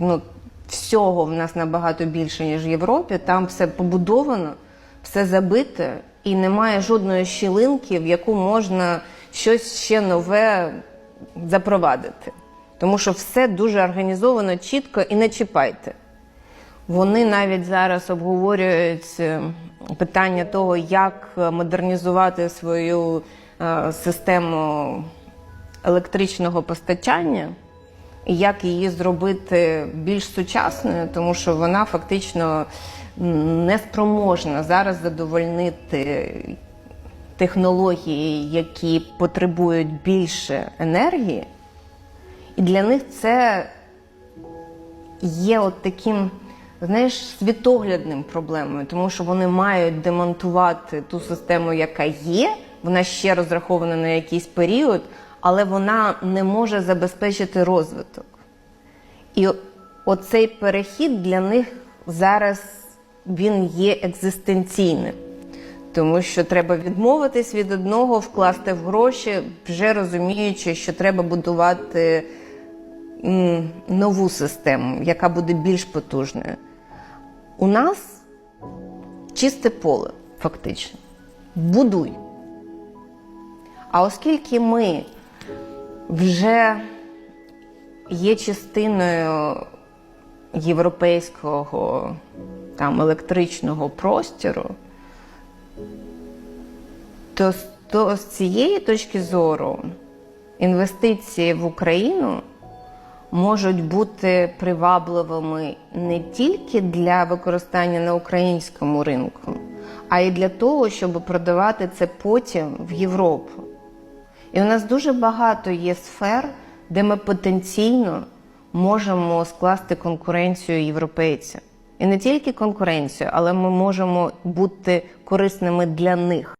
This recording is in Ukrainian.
ну, всього в нас набагато більше, ніж в Європі. Там все побудовано, все забите, і немає жодної щілинки, в яку можна щось ще нове запровадити. Тому що все дуже організовано, чітко і не чіпайте. Вони навіть зараз обговорюють е, питання того, як модернізувати свою е, систему електричного постачання як її зробити більш сучасною, тому що вона фактично м, не спроможна зараз задовольнити технології, які потребують більше енергії. І для них це є от таким, знаєш, світоглядним проблемою, тому що вони мають демонтувати ту систему, яка є, вона ще розрахована на якийсь період, але вона не може забезпечити розвиток. І оцей перехід для них зараз він є екзистенційним. Тому що треба відмовитись від одного, вкласти в гроші, вже розуміючи, що треба будувати нову систему, яка буде більш потужною. У нас чисте поле, фактично. Будуй. А оскільки ми вже є частиною європейського там, електричного простору, то, то з цієї точки зору інвестиції в Україну можуть бути привабливими не тільки для використання на українському ринку, а й для того, щоб продавати це потім в Європу. І у нас дуже багато є сфер, де ми потенційно можемо скласти конкуренцію європейцям. І не тільки конкуренцію, але ми можемо бути корисними для них.